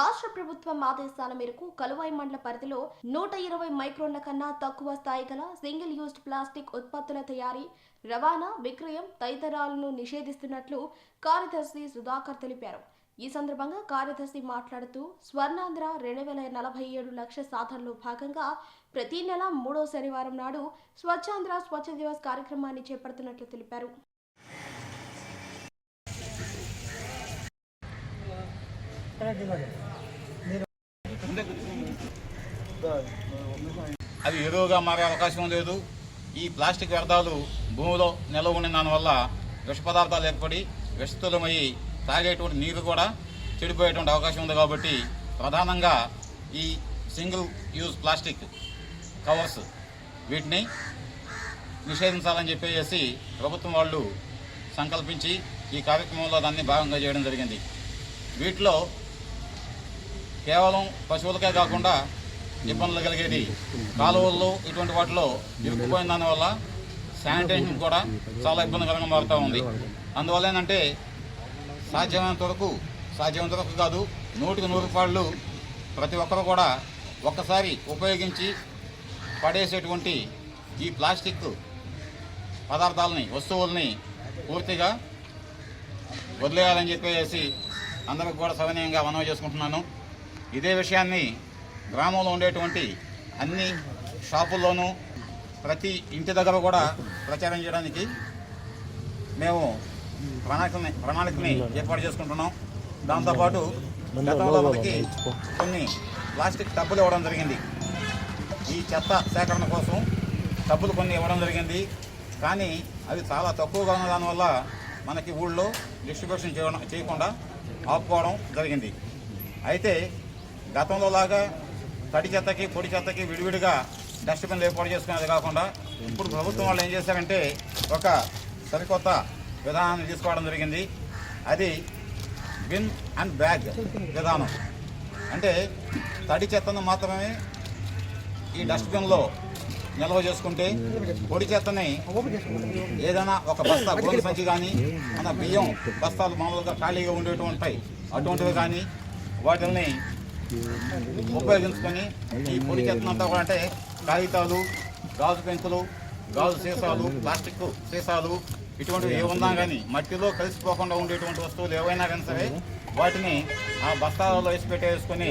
రాష్ట్ర ప్రభుత్వం ఆదేశాల మేరకు కలువాయి మండల పరిధిలో నూట ఇరవై మైక్రోన్ల కన్నా తక్కువ స్థాయి గల సింగిల్ యూజ్డ్ ప్లాస్టిక్ ఉత్పత్తుల తయారీ రవాణా విక్రయం తదితరాలను నిషేధిస్తున్నట్లు కార్యదర్శి సుధాకర్ తెలిపారు. ఈ సందర్భంగా కార్యదర్శి మాట్లాడుతూ స్వర్ణాంధ్ర రెండు వేల నలభై ఏడు లక్ష సాధనలో భాగంగా ప్రతి నెల మూడో శనివారం నాడు స్వచ్ఛాంధ్ర స్వచ్ఛ దివస్ కార్యక్రమాన్ని చేపడుతున్నట్లు తెలిపారు. అవి ఎరువుగా మారే అవకాశం లేదు. ఈ ప్లాస్టిక్ వ్యర్థాలు భూమిలో నిల్వ ఉండిన దానివల్ల విష పదార్థాలు ఏర్పడి విషతులమయ్యి తాగేటువంటి నీరు కూడా చెడిపోయేటువంటి అవకాశం ఉంది కాబట్టి ప్రధానంగా ఈ సింగిల్ యూజ్ ప్లాస్టిక్ కవర్స్ వీటిని నిషేధించాలని చెప్పేసి ప్రభుత్వం వాళ్ళు సంకల్పించి ఈ కార్యక్రమంలో దాన్ని భాగంగా చేయడం జరిగింది. వీటిలో కేవలం పశువులకే కాకుండా ఇబ్బందులు కలిగేది కాలువల్లో ఇటువంటి వాటిలో ఇరుక్కుపోయిన దానివల్ల శానిటేషన్ కూడా చాలా ఇబ్బందికరంగా మారుతూ ఉంది. అందువల్ల ఏంటంటే సాధ్యమైనంత వరకు సాధ్యమైనంత వరకు కాదు నూటికి నూరు రూపాయలు ప్రతి ఒక్కరు కూడా ఒక్కసారి ఉపయోగించి పడేసేటువంటి ఈ ప్లాస్టిక్ పదార్థాలని వస్తువుల్ని పూర్తిగా వదిలేయాలని చెప్పేసి అందరికి కూడా సవినయంగా మనవి చేసుకుంటున్నాను. ఇదే విషయాన్ని గ్రామంలో ఉండేటువంటి అన్ని షాపుల్లోనూ ప్రతి ఇంటి దగ్గర కూడా ప్రచారం చేయడానికి మేము ప్రణాళికని ప్రణాళికని ఏర్పాటు చేసుకుంటున్నాం. దాంతోపాటు గతంలో మనకి కొన్ని ప్లాస్టిక్ టబ్బులు ఇవ్వడం జరిగింది. ఈ చెత్త సేకరణ కోసం టబ్బులు కొన్ని ఇవ్వడం జరిగింది. కానీ అవి చాలా తక్కువగా ఉన్న దానివల్ల మనకి ఊళ్ళో డిస్ట్రిబ్యూషన్ చేయడం చేయకుండా ఆపుకోవడం జరిగింది. అయితే గతంలో లాగా తడి చెత్తకి పొడి చెత్తకి విడివిడిగా డస్ట్బిన్లు ఏర్పాటు చేసుకునేది కాకుండా ఇప్పుడు ప్రభుత్వం వాళ్ళు ఏం చేశారంటే ఒక సరికొత్త విధానాన్ని తీసుకోవడం జరిగింది. అది బిన్ అండ్ బ్యాగ్ విధానం. అంటే తడి చెత్తను మాత్రమే ఈ డస్ట్బిన్లో నిల్వ చేసుకుంటే పొడి చెత్తని ఏదైనా ఒక బస్తా గోధుమ సంచి కానీ మన బియ్యం బస్తాలు మామూలుగా ఖాళీగా ఉండేటువంటి అటువంటివి కానీ వాటిని ఉపయోగించుకొని ఈ పొడి చెత్తనంతా కూడా అంటే కాగితాలు గాజు పెంకులు గాజు సీసాలు ప్లాస్టిక్ సీసాలు ఇటువంటివి ఏ ఉన్నా కానీ మట్టిలో కలిసిపోకుండా ఉండేటువంటి వస్తువులు ఏవైనా కానీ సరే వాటిని ఆ బస్తాలలో వేసి పెట్టేసుకొని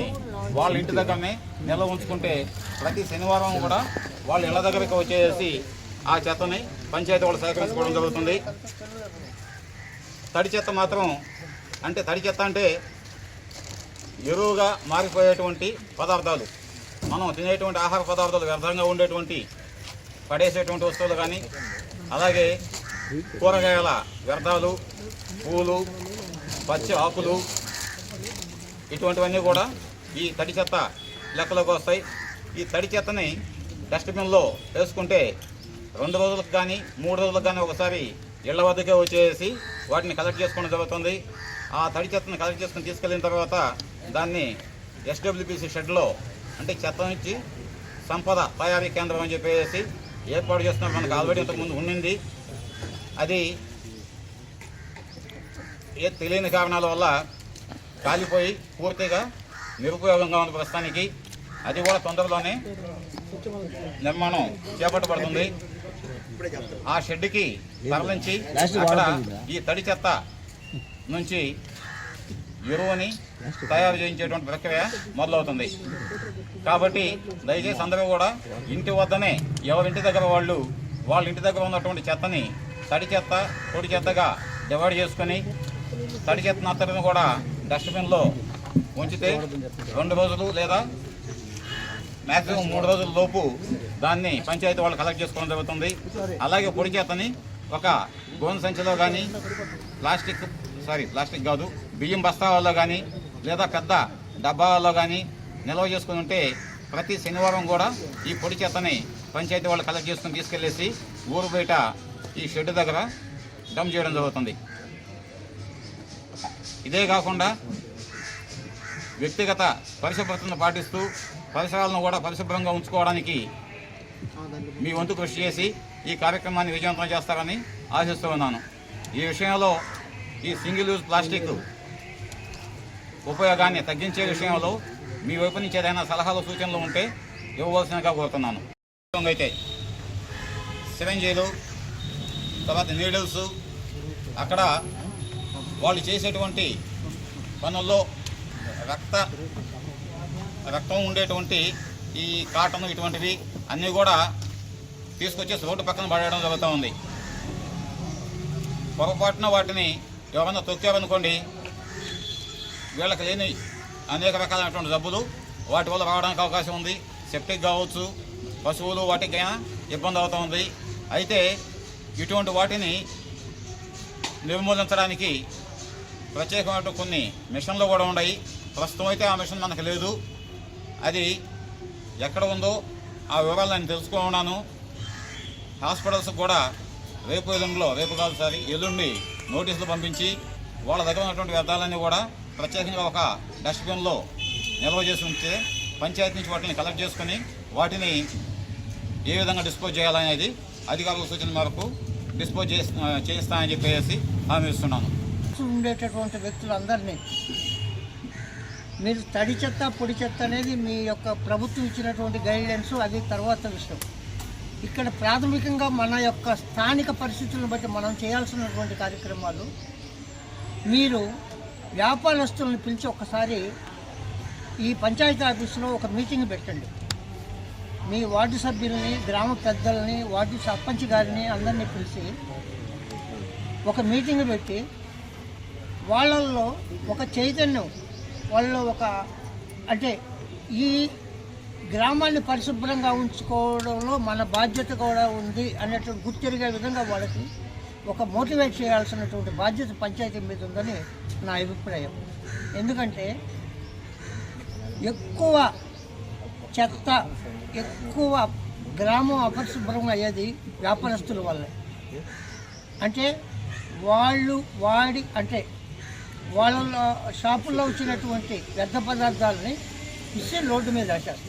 వాళ్ళ ఇంటి దగ్గరనే నిల్వ ఉంచుకుంటే ప్రతి శనివారం కూడా వాళ్ళ ఇళ్ళ దగ్గరికి వచ్చేసి ఆ చెత్తని పంచాయతీ వాళ్ళు సేకరించుకోవడం జరుగుతుంది. తడి చెత్త మాత్రం అంటే తడి చెత్త అంటే ఎరువుగా మారిపోయేటువంటి పదార్థాలు. మనం తినేటువంటి ఆహార పదార్థాలు వ్యర్థంగా ఉండేటువంటి పడేసేటువంటి వస్తువులు కానీ అలాగే కూరగాయల వ్యర్థాలు పూలు పచ్చి ఆకులు ఇటువంటివన్నీ కూడా ఈ తడి చెత్త లెక్కలోకి వస్తాయి. ఈ తడి చెత్తని డస్ట్బిన్లో వేసుకుంటే రెండు రోజులకు కానీ మూడు రోజులకు కానీ ఒకసారి ఇళ్ళ వద్దకే వచ్చేసి వాటిని కలెక్ట్ చేసుకోవడం జరుగుతుంది. ఆ తడి చెత్తని కలెక్ట్ చేసుకుని తీసుకెళ్ళిన తర్వాత దాన్ని ఎస్డబ్ల్యూపీసీ షెడ్లో అంటే చెత్త నుంచి సంపద తయారీ కేంద్రం అని చెప్పేసి ఏర్పాటు చేస్తున్నారు. మనకు ఆల్రెడీ ఇంతకుముందు ఉండింది. అది ఏ తెలియని కారణాల వల్ల కాలిపోయి పూర్తిగా నిరుపయోగంగా ఉంది ప్రస్తుతానికి. అది కూడా తొందరలోనే నిర్మాణం చేపట్టబడుతుంది. ఆ షెడ్కి తరలించి అక్కడ ఈ తడి చెత్త నుంచి ఎరువుని తయారు చేయించేటువంటి ప్రక్రియ మొదలవుతుంది. కాబట్టి దయచేసి అందరూ కూడా ఇంటి వద్దనే ఎవరింటి దగ్గర వాళ్ళు వాళ్ళ ఇంటి దగ్గర ఉన్నటువంటి చెత్తని తడి చెత్త పొడి చెత్తగా డివైడ్ చేసుకొని తడి చెత్త నత్తడిని కూడా డస్ట్బిన్లో ఉంచితే రెండు రోజులు లేదా మ్యాక్సిమం మూడు రోజుల లోపు దాన్ని పంచాయతీ వాళ్ళు కలెక్ట్ చేసుకోవడం జరుగుతుంది. అలాగే పొడి చెత్తని ఒక గోన్ సంచిలో కానీ ప్లాస్టిక్ సారీ ప్లాస్టిక్ కాదు బియ్యం బస్తాలలో కానీ లేదా పెద్ద డబ్బాలలో కానీ నిల్వ చేసుకుని ఉంటే ప్రతి శనివారం కూడా ఈ పొడి చెత్తని పంచాయతీ వాళ్ళు కలెక్ట్ చేసుకుని తీసుకెళ్ళేసి ఊరు బయట ఈ షెడ్ దగ్గర డమ్ చేయడం జరుగుతుంది. ఇదే కాకుండా వ్యక్తిగత పరిశుభ్రతను పాటిస్తూ పరిసరాలను కూడా పరిశుభ్రంగా ఉంచుకోవడానికి మీ వంతు కృషి చేసి ఈ కార్యక్రమాన్ని విజయవంతం చేస్తారని ఆశిస్తూ ఉన్నాను. ఈ విషయంలో ఈ సింగిల్ యూజ్ ప్లాస్టిక్ ఉపయోగాన్ని తగ్గించే విషయంలో మీ వైపు నుంచి ఏదైనా సలహాలు సూచనలు ఉంటే ఇవ్వవలసినగా కోరుతున్నాను. అయితే సిరంజీలు తర్వాత నీడిల్స్ అక్కడ వాళ్ళు చేసేటువంటి పనుల్లో రక్త రక్తం ఉండేటువంటి ఈ కాటన్ ఇటువంటివి అన్నీ కూడా తీసుకొచ్చేసి రోడ్డు పక్కన పడేయడం జరుగుతూ ఉంది. పొరపాటున వాటిని ఎవరన్నా తొక్కారనుకోండి వీళ్ళకి లేని అనేక రకాలైనటువంటి జబ్బులు వాటి వల్ల రావడానికి అవకాశం ఉంది. సెప్టిక్ కావచ్చు పశువులు వాటికైనా ఇబ్బంది అవుతూ ఉంది. అయితే ఇటువంటి వాటిని నిర్మూలించడానికి ప్రత్యేకమైన కొన్ని మిషన్లు కూడా ఉన్నాయి. ప్రస్తుతం అయితే ఆ మిషన్ మనకు లేదు. అది ఎక్కడ ఉందో ఆ వివరాలు నేను తెలుసుకున్నాను హాస్పిటల్స్ కూడా రేపు ఎల్లుండిలో రేపు కాదు సారి ఎల్లుండి నోటీసులు పంపించి వాళ్ళ దగ్గర ఉన్నటువంటి వ్యర్థాలన్నీ కూడా ప్రత్యేకంగా ఒక డస్ట్బిన్లో నిల్వ చేసి ఉంటే పంచాయతీ నుంచి వాటిని కలెక్ట్ చేసుకుని వాటిని ఏ విధంగా డిస్పోజ్ చేయాలనేది అధికారుల సూచన మేరకు డిస్పోజ్ చేసి చేయిస్తానని చెప్పేసి హామీ ఇస్తున్నాను. ఉండేటటువంటి వ్యక్తులందరినీ మీరు తడి చెత్త పొడి చెత్త అనేది మీ యొక్క ప్రభుత్వం ఇచ్చినటువంటి గైడ్లైన్స్ అది తర్వాత విషయం. ఇక్కడ ప్రాథమికంగా మన యొక్క స్థానిక పరిస్థితులను బట్టి మనం చేయాల్సినటువంటి కార్యక్రమాలు మీరు వ్యాపారస్తులను పిలిచి ఒకసారి ఈ పంచాయతీ ఆఫీసులో ఒక మీటింగ్ పెట్టండి. మీ వార్డు సభ్యుల్ని గ్రామ పెద్దల్ని వార్డు సర్పంచ్ గారిని అందరినీ పిలిచి ఒక మీటింగ్ పెట్టి వాళ్ళల్లో ఒక చైతన్యం వాళ్ళలో ఒక అంటే ఈ గ్రామాన్ని పరిశుభ్రంగా ఉంచుకోవడంలో మన బాధ్యత కూడా ఉంది అనేటువంటి గుర్తెరిగే విధంగా వాళ్ళకి ఒక మోటివేట్ చేయాల్సినటువంటి బాధ్యత పంచాయతీ మీద ఉందని నా అభిప్రాయం. ఎందుకంటే ఎక్కువ చెత్త ఎక్కువ గ్రామం అపరిశుభ్రం అయ్యేది వ్యాపారస్తుల వల్లే. అంటే వాళ్ళు వాడి అంటే వాళ్ళ షాపుల్లో వచ్చినటువంటి వ్యర్థ పదార్థాలని ఇస్తే రోడ్డు మీద వేసేస్తారు